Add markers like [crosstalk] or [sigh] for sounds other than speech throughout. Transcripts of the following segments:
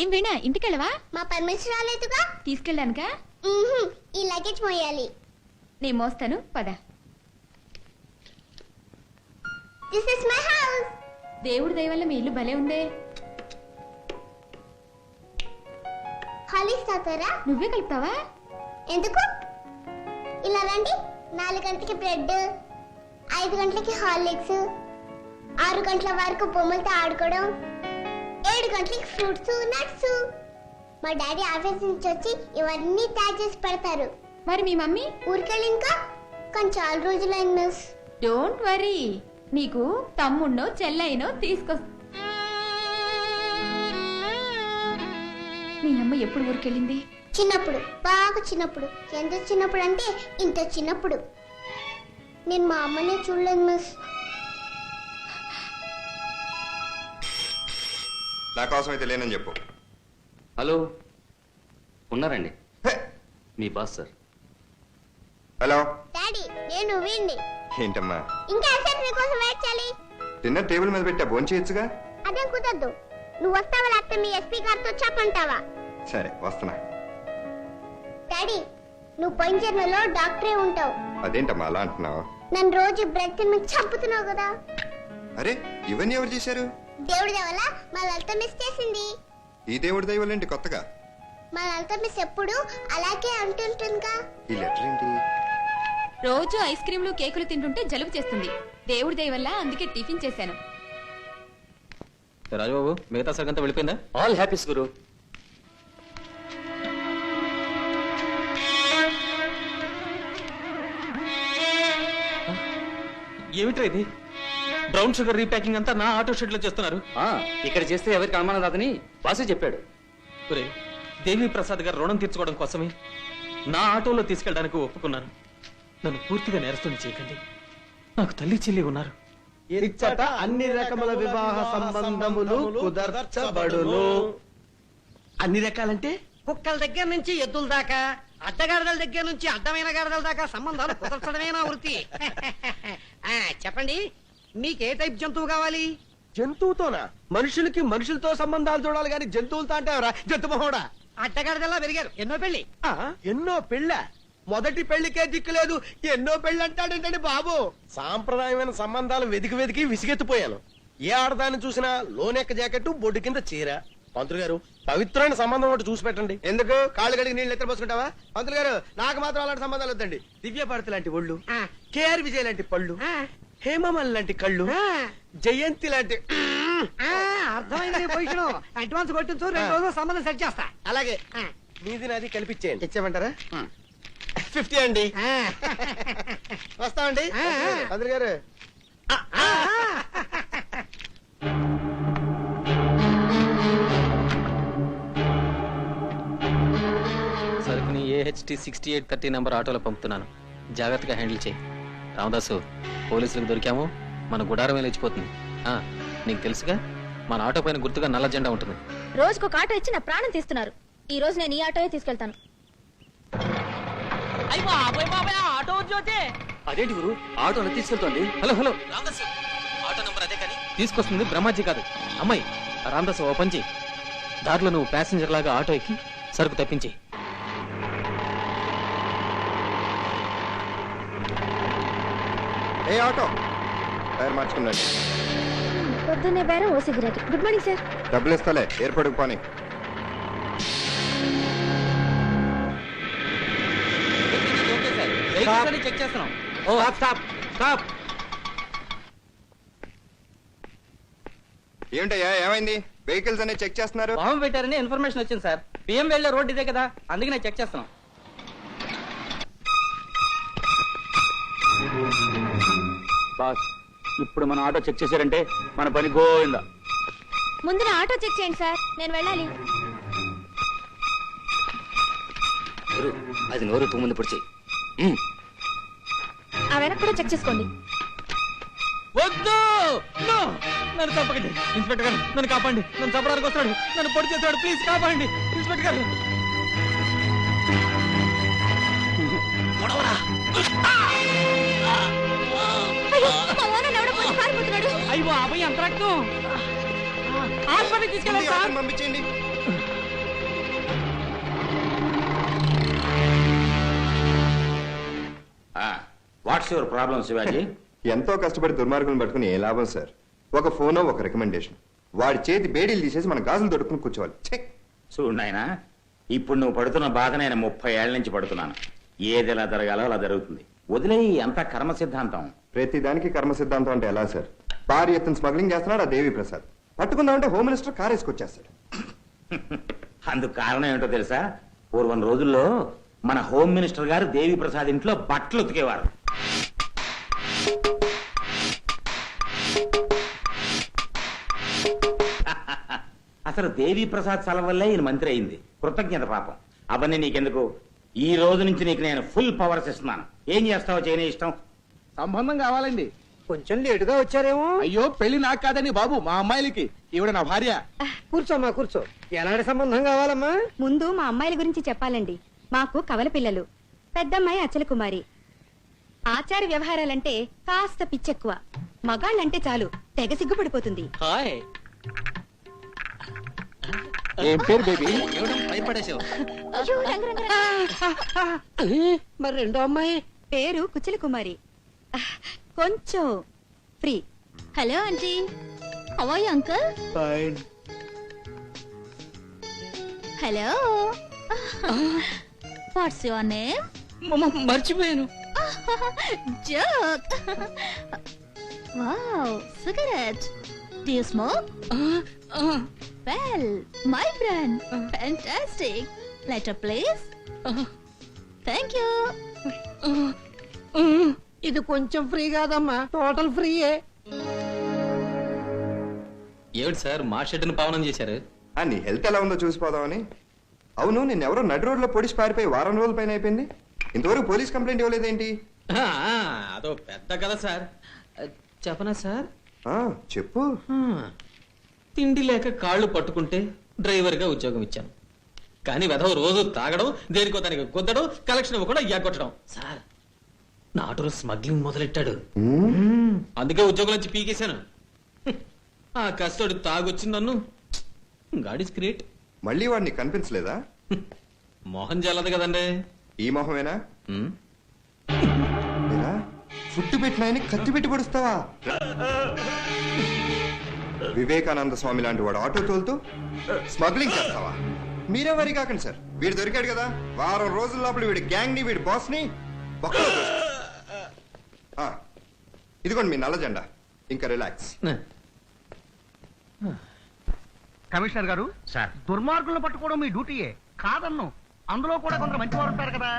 ఏం వీణా ఇంటికెళ్ళవా? మా పర్మిషన్ రాలేదుగా? తీసుకెళ్ళానుగా? మ్మ్హ్మ్. ఈ లగేజ్ మోయాలి. నీ మోస్తాను పద. దిస్ ఇస్ మై హౌస్ దేవుడి దయ వల్ల మీ ఇల్లు భలే ఉందే. హాలీస్ తాతారా? నువ్వే కలుపుతావా? ఎందుకు? ఇలా రండి. నాలుగు గంటలకి బ్రెడ్ ఐదు గంటలకి హార్లిక్స్ ఆరు గంటల వరకు బొమ్మలతో ఆడుకోవడం గంటలకి ఫ్రూట్స్ నట్స్. మా డాడీ ఆఫీస్ నుంచి వచ్చి ఇవన్నీ తయారు చేసి పెడతారు. మరి మీ మమ్మీ? ఊరికెళ్ళి ఇంకా కానీ చాలా రోజులైంది మిస్. Don't worry. నీకు తమ్ముణ్ణో చెల్లైనో తీసుకొ మీ అమ్మ ఎప్పుడు ఊరికెళ్ళింది? చిన్నప్పుడు బాగా చిన్నప్పుడు. ఎంత చిన్నప్పుడు అంటే ఇంత చిన్నప్పుడు. నేను మా అమ్మనే చూడలేదు మిస్. నా కోసం అయితే లేనని చెప్పు. హలో ఉన్నారండి! మీ బాస్ సార్. హలో? డాడీ నేను వీడిని ఏంటమ్మా? ఇంకా ఎంతసేపు నీకోసం వెయిట్ చేయాలి. డిన్నర్ టేబుల్ మీద పెట్టా భోంచేయచ్చుగా చేయొచ్చుగా? అదేం కుదరదు. నువ్వు వస్తావా లేకపోతే మీ ఎస్పీ గారితో చెప్పంటావా సరే వస్తున్నా. డాడీ నువ్వు పోయిన జన్మలో డాక్టరే ఉంటావు. అదేంటమ్మా అలా అంటున్నావు? నన్ను రోజు బ్రెడ్ తిని చంపుతున్నావు కదా. అరే ఇవన్నీ ఎవరు చేశారు? దేవుడి వల్ల మా లలిత మిస్ చేసింది. ఈ దేవుడి దైవాలేంటి కొత్తగా? మా లలిత మిస్ ఎప్పుడు అలాగే అంటుంటుందిగా ఈ లెటర్ ఏంటి? రోజు ఐస్ క్రీమ్లు కేకులు తింటుంటే జలుబు చేస్తుంది. దేవుడి దయ వల్ల అందుకే టిఫిన్ చేశాను. రాజబాబు మిగతా సరికంతా వెళ్ళిపోయిందా? ఆల్ హ్యాపీస్ గురు. ఏమిట్రా ఇది? బ్రౌన్ షుగర్ రీప్యాకింగ్ అంతా నా ఆటో షెడ్లో చేస్తున్నారు. ఆ, ఇక్కడ చేస్తే ఎవరికి అనుమానం రాదని బాసే చెప్పాడు. ఒరే దేవి ప్రసాద్ గారు రుణం తీర్చుకోవడం కోసమే నా ఆటోలో తీసుకెళ్ళడానికి ఒప్పుకున్నాను నన్ను పూర్తిగా నేరస్తుని చేయకండి. నాకు తల్లి చెల్లి ఉన్నారు. ఇచ్చట అన్ని రకముల వివాహ సంబంధములు కుదర్చబడును. అన్ని రకాలంటే? కుక్కల దగ్గర నుంచి ఎద్దుల దాకా అడ్డగాడిదల దగ్గర నుంచి అడ్డమైన గాడిదల దాకా సంబంధాలు కుదర్చడమే నా వృత్తి. [laughs] ఆ, చెప్పండి. మీకు ఏ టైప్ జంతువు కావాలి? జంతువుతోనా? మనుషులకి మనుషులతో సంబంధాలు చూడాలి కానీ జంతువులతో అంటే ఎవరా? జంతు మహోడా పెరిగారు. ఎన్నో పెళ్ళి ఆ, ఎన్నో పెళ్ళ? మొదటి పెళ్ళికే దిక్కు లేదు. ఎన్నో పెళ్ళి అంటాడేంటండి బాబు? సాంప్రదాయమైన సంబంధాలు వెతికి వెతికి విసిగెత్తిపోయాను. ఏ ఆడదాన్ని చూసినా లోనెక్క జాకెట్ బొడ్డు కింద చీర. పంతులు గారు పవిత్రమైన సంబంధం ఒకటి చూసి పెట్టండి. ఎందుకు? కాళ్ళు గడికి నీళ్ళు ఎత్తర పోసుకుంటావా? పంతులు గారు నాకు మాత్రం అలాంటి సంబంధాలు వద్దండి. దివ్య భారతి లాంటి ఒళ్ళు ఆ. కేఆర్ విజయ్ లాంటి పళ్ళు. ఆ, హేమమల్ లాంటి కళ్ళు. ఆ, జయంతి లాంటి ఆ, అర్థమైంది పొజిషన్. అడ్వాన్స్ కొట్టించు రెండు రోజులు సంబంధం సెట్ చేస్తా. అలాగే. ఆ, మీది నాది కల్పించేయండి. ఇచ్చామంటారా ఫిఫ్టీ అండి. వస్తామండి. పంతులు గారు. సరుకుని AHT sixty eight thirty number ఆటోలో పంపుతున్నాను. జాగ్రత్తగా హ్యాండిల్ చేయి. రామదాసు. పోలీసులకు దొరికాము. మన గుడారమే లేచిపోతుంది. ఆ, నీకు తెలుసుగా మన ఆటో పైన గుర్తుగా నల్ల జెండా ఉంటుంది. రోజుకు ఒక ఆటో ఇచ్చి నా ప్రాణం తీస్తున్నారు. ఈ రోజు నేను ఈ ఆటోయే తీసుకెళ్తాను. అదేంటి గురు? ఆటోలో తీసుకెళ్తోంది. Hello hello. Ramadasu auto number అదే కానీ. తీసుకొస్తుంది బ్రహ్మాజీ కాదు. అమ్మాయి రామదాసు ఓ పంచి దారిలో నువ్వు ప్యాసింజర్ లాగా ఆటో ఎక్కి సరుకు తప్పించి ఏ ఆటో? టైర్ మార్చుకున్నాడు పొద్దున్నే బేరం ఓ సిగరెట్. Good morning sir. డబ్బులు ఇస్తాలే ఎయిర్పోర్ట్కి పోనీ. చెక్ చేస్తున్నాం. స్టాప్ స్టాప్ ఏమిటయ్యా ఏమైంది? వెహికల్స్ అన్ని చెక్ చేస్తున్నారు? బాంబు పెట్టారని ఇన్ఫర్మేషన్ వచ్చింది సార్. బియ్యం వెళ్ళే రోడ్ ఇదే కదా అందుకే నేను చెక్ చేస్తున్నాం. బాస్ ఇప్పుడు మన ఆటో చెక్ చేశారంటే మన పని గోవిందా. ముందు నా ఆటో చెక్ చేయండి సార్ నేను వెళ్ళాలి. అది నోరు తుమ్ముంది పొడిచి ఆ వెనక కూడా చెక్ చేసుకోండి. వద్దు! నో! నన్ను చంపకండి. ఇన్స్పెక్టర్ గారు నన్ను కాపాడండి. నన్ను చంపడానికి వస్తాడు నన్ను పొడి చేస్తాడు ప్లీజ్ కాపాడండి. ఇన్స్పెక్టర్ గారు. రక్తం? తీసుకెళ్ళండి వాట్స్ యువర్ ప్రాబ్లం శివాజీ? [laughs] ఎంతో కష్టపడి దుర్మార్గులను పట్టుకుని ఏ లాభం సార్? ఒక ఫోన్ ఒక రికమెండేషన్. వాడి చేతి బేడీలు తీసేసి మన గాజులు దొడుకుని కూర్చోవాలి. చూడండి ఆయన ఇప్పుడు నువ్వు పడుతున్న బాధ నేను ముప్పై ఏళ్ళ నుంచి పడుతున్నాను. ఏది ఎలా జరగాలో అలా జరుగుతుంది. వదిలే అంత కర్మ సిద్ధాంతం ప్రతిదానికి కర్మ సిద్ధాంతం అంటే ఎలా సార్? భారీ ఎత్తున స్మగ్లింగ్ చేస్తున్నాడు ఆ దేవి ప్రసాద్. పట్టుకుందామంటే హోమ్ మినిస్టర్ కార్ వేసుకొచ్చేస్తాడు. అందుకు కారణం ఏంటో తెలుసా? పూర్వం రోజుల్లో మన హోమ్ మినిస్టర్ గారు దేవి ప్రసాద్ ఇంట్లో బట్టలు ఉతికేవారు. అసలు దేవి ప్రసాద్ సెలవు వల్లే ఈయన మంత్రి అయింది. కృతజ్ఞత పాపం. అవన్నీ నీకెందుకు? ఈ రోజు నుంచి నీకు నేను ఫుల్ పవర్స్ ఇస్తున్నాను. ఏం చేస్తావో చేయని ఇష్టం? సంబంధం కావాలండి. కొంచెం లేటుగా వచ్చారేమో. అయ్యో పెళ్ళి నాకు కాదండి బాబు మా అమ్మాయిలకి. ఈవిడ నా భార్య. కూర్చోమ్మా కూర్చో. ఎలాంటి సంబంధం కావాలమ్మా? ముందు మా అమ్మాయిల గురించి చెప్పాలండి. మాకు కవల పిల్లలు. పెద్దమ్మాయి అచల కుమారి. ఆచార వ్యవహారాలంటే కాస్త పిచ్చెక్కువ. మగాళ్ళంటే చాలు తెగ సిగ్గుపడిపోతుంది. హాయ్. ఏం పేరు బేబీ? భయపడేసావు. మరి రెండో అమ్మాయి? పేరు కుచల కుమారి కొంచెం free. Hello aunty. How are you uncle hello. What's your name మర్చిపోయాను. Joke wow cigarette do you smoke well my brand fantastic letter please thank you ఇది కొంచెం ఫ్రీ కాదమ్మా. టోటల్ ఫ్రీయే. ఏమిటి సార్ మా షెడ్ని పావనం చేశారు? ఆ, నీ హెల్త్ ఎలా ఉందో చూసిపోదామని అవును నిన్నెవరో నడి రోడ్లో పొడిచి పారిపోయి వారం రోజుల పైన అయిపోయింది. ఇంతవరకు పోలీస్ కంప్లైంట్ ఇవ్వలేదేంటి? ఆ, అదో పెద్ద కథ సార్. చెప్పనా సార్? ఆ, చెప్పు. ఆ, తిండి లేక కాళ్ళు పట్టుకుంటే డ్రైవర్గా ఉద్యోగం ఇచ్చాను. కానీ వెధవ రోజు తాగడం దేనికో దానికి గుద్దడం కలెక్షన్ ఇవ్వకుండా ఎగ్గొట్టడం. సార్ నా ఆటోలో స్మగ్లింగ్ మొదలెట్టాడు. అందుకే ఉద్యోగం నుంచి పీకేశాను. ఆ కష్టోడు తాగొచ్చి నన్ను. God is great. మళ్ళీ వాడిని కనిపించలేదా? మోహన్ జల్లదు కదండి. ఈ మొహమేనా? హ్మ్. ఏరా, ఫుడ్ పెట్టిన ఆయన్ని కత్తి పెట్టి పొడుస్తావా? వివేకానంద స్వామి లాంటి వాడు ఆటో తోలుతూ స్మగ్లింగ్ చేస్తావా? మీరే వరి కాకండి సార్? వీడు దొరికాడు కదా. వారం రోజుల లోపల వీడి గ్యాంగ్ని వీడి బాస్ని తోసేస్తా. ఆ, ఇదిగోండి మీ నల్ల జెండా. ఇంకా రిలాక్స్ కమిషనర్ గారు సార్. దుర్మార్గులను పట్టుకోవడం మీ డ్యూటీయే. కాదన్ను. అందులో కూడా కొందరు మంచివారు ఉంటారు కదా.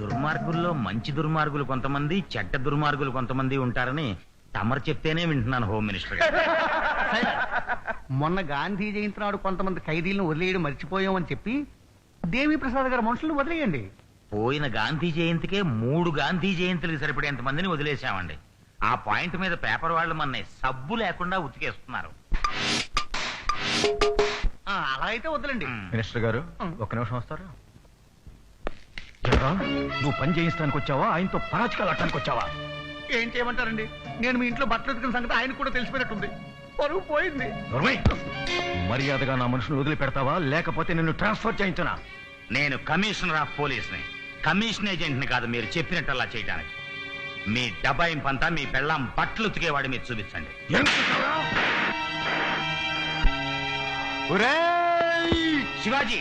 దుర్మార్గుల్లో మంచి దుర్మార్గులు కొంతమంది చెడ్డ దుర్మార్గులు కొంతమంది ఉంటారని తమరు చెప్తేనే వింటున్నాను హోమ్ మినిస్టర్ గారు. మొన్న గాంధీ జయంతి నాడు కొంతమంది ఖైదీలను వదిలేయడం మర్చిపోయామని చెప్పి దేవి ప్రసాద్ గారి మనుషులను వదిలేయండి. పోయిన గాంధీ జయంతికే మూడు గాంధీ జయంతులకు సరిపడేంత మందిని వదిలేశామండి. ఆ పాయింట్ మీద పేపర్ వాళ్ళు మన సబ్బు లేకుండా ఉతికేస్తున్నారు. ఆ, అలా అయితే వద్దులండి మినిస్టర్ గారు ఒక నిమిషం వస్తారా? నువ్వు పని చేయించడానికి వచ్చావా? ఆయనతో పరాచకాలు ఆడటానికి వచ్చావా? ఏం చేయమంటారండి? నేను మీ ఇంట్లో బట్టలు ఉతికిన సంగతి ఆయనకు కూడా తెలిసిపోయినట్టుంది. పరువు పోయింది. నోర్మయ్! మర్యాదగా నా మనుషులు వదిలిపెడతావా? లేకపోతే నిన్ను ట్రాన్స్ఫర్ చేయించనా? నేను కమిషనర్ ఆఫ్ పోలీస్ని. కమిషన్ ఏజెంట్ని కాదు మీరు చెప్పినట్టు అలా చేయడానికి మీ డబాయింపంతా మీ పెళ్ళాం బట్టలు ఉతికేవాడి మీద చూపించండి. శివాజీ!